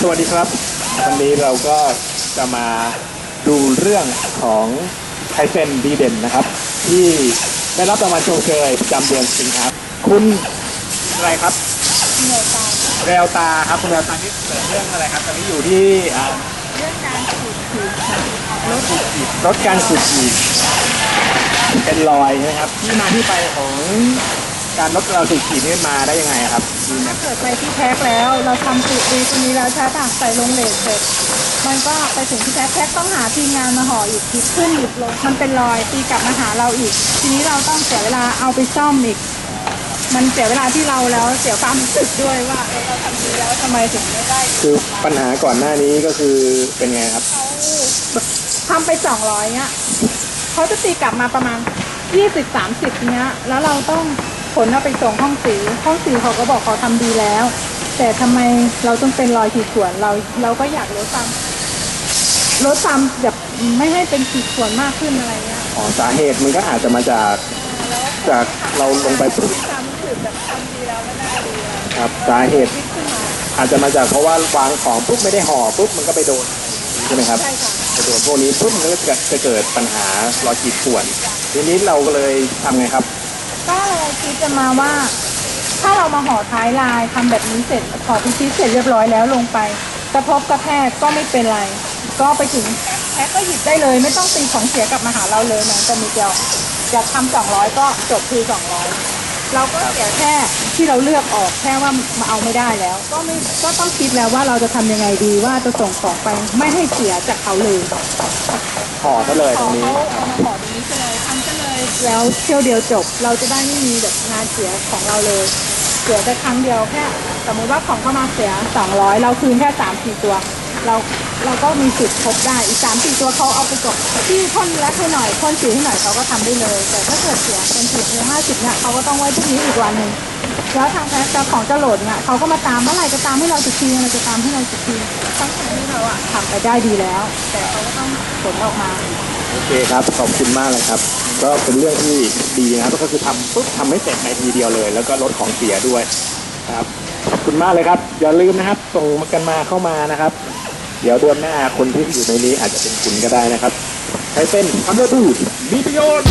สวัสดีครับ วันนี้เราก็จะมาดูเรื่องของไทเซนดีเด่นนะครับ ที่ได้รับรางวัลชมเชยประจำเดือนสิงหาคมคุณอะไรครับเหนื่อยตายแววตาครับ คุณแววตานี่เกิดเรื่องอะไรครับ ตอนนี้อยู่ที่อ่าเรื่องการขูดขีดค่ะรถรถการขูดขีดเป็นรอยใช่ไหมครับ ที่มาที่ไปของ การรถเราขูดขีดนี่มาได้ยังไงครับมีไหมถ้าเกิดไปที่แพ็คแล้ว เราทำสูตรดีตัวนี้แล้วใช้ปากใส่ลงเหลกเสร็จ มันก็ไปถึงที่แพ็คแพ็คต้องหาทีมงานมาห่ออีกหยิบขึ้นหยิบลง มันเป็นรอยตีกลับมาหาเราอีก ทีนี้เราต้องเสียเวลาเอาไปซ่อมอีก มันเสียเวลาที่เราแล้วเสียความรู้สึกด้วยว่าเออเราทำดีแล้วทำไมถึงไม่ได้คือปัญหาก่อนหน้านี้ก็คือเป็นไงครับ ทำไปสองร้อยเนี้ยเขาจะตีกลับมาประมาณยี่สิบสามสิบเนี้ย แล้วเราต้อง ขนเอาไปส่งห้องสีห้องสีเขาก็บอกเขาทำดีแล้ว แต่ทำไมเราต้องเป็นรอยขีดข่วนเราเราก็อยากลดความลดความแบบไม่ให้เป็นขีดข่วนมากขึ้นอะไรเงี้ยอ๋อสาเหตุมันก็อาจจะมาจากจากเราลงไปปุ๊บความรู้สึกแบบทำดีแล้วไม่น่าดีครับสาเหตุ อาจจะมาจากเพราะว่าวางของปุ๊บไม่ได้ห่อปุ๊บมันก็ไปโดนใช่ไหมครับใช่ค่ะไปโดนพวกนี้ปุ๊บมันก็จะจะเกิดปัญหารอยขีดข่วนทีนี้เราก็เลยทำไงครับ ก็เลยคิดจะมาว่า ถ้าเรามาห่อท้ายลายทำแบบนี้เสร็จห่อพิชิตเสร็จเรียบร้อยแล้วลงไปกระทบกระแทกก็ไม่เป็นไร ก็ไปถึงแพ็คก็หยิบได้เลย ไม่ต้องตีของเสียกลับมาหาเราเลยนะแต่มีเดียวอยากทำสองร้อยก็จบคือสองร้อยเราก็เสียแค่ที่เราเลือกออกแค่ว่ามาเอาไม่ได้แล้ว ก็ไม่ก็ต้องคิดแล้วว่าเราจะทำยังไงดีว่าจะส่งของไปไม่ให้เสียจากเขาเลยห่อซะเลยขตรองนี้เขาเอามาขอตรงนี้ไปเลยทำก็เลย แล้วเที่ยวเดียวจบ เราจะได้ไม่มีแบบงานเสียของเราเลย เสียแต่ครั้งเดียวแค่สมมติว่าของเข้ามาเสียสองร้อยเราคืนแค่สามสี่ตัว เราเราก็มีสิทธิ์ครบได้อีกสามสี่ตัวเขาเอาไปจบที่พ่นแรกให้หน่อยพ่นสีให้หน่อยเขาก็ทำได้เลย แต่ถ้าเกิดเสียเป็นสิบหรือห้าสิบเนี่ยเขาก็ต้องไว้พรุ่งนี้อีกวันหนึ่งแล้วทางแพ็คจ้าของจะโหลดเนี่ยเขาก็มาตามเมื่อไหร่จะตามให้เราจุดทีเราจะตามให้เราจุดทีทั้งที่เราอะทำไปได้ดีแล้ว แต่เขาก็ต้องผลออกมา โอเคครับ ขอบคุณมากเลยครับ ก็เป็นเรื่องที่ดีนะครับ ก็คือทำปุ๊บทำให้เสร็จในทีเดียวเลย แล้วก็ลดของเสียด้วยครับ ขอบคุณมากเลยครับ อย่าลืมนะครับส่งกันมาเข้ามานะครับ เดี๋ยวเดือนหน้าคนที่อยู่ในนี้อาจจะเป็นคุณก็ได้นะครับ ใช้เป็นคำว่าดูมีประโยชน์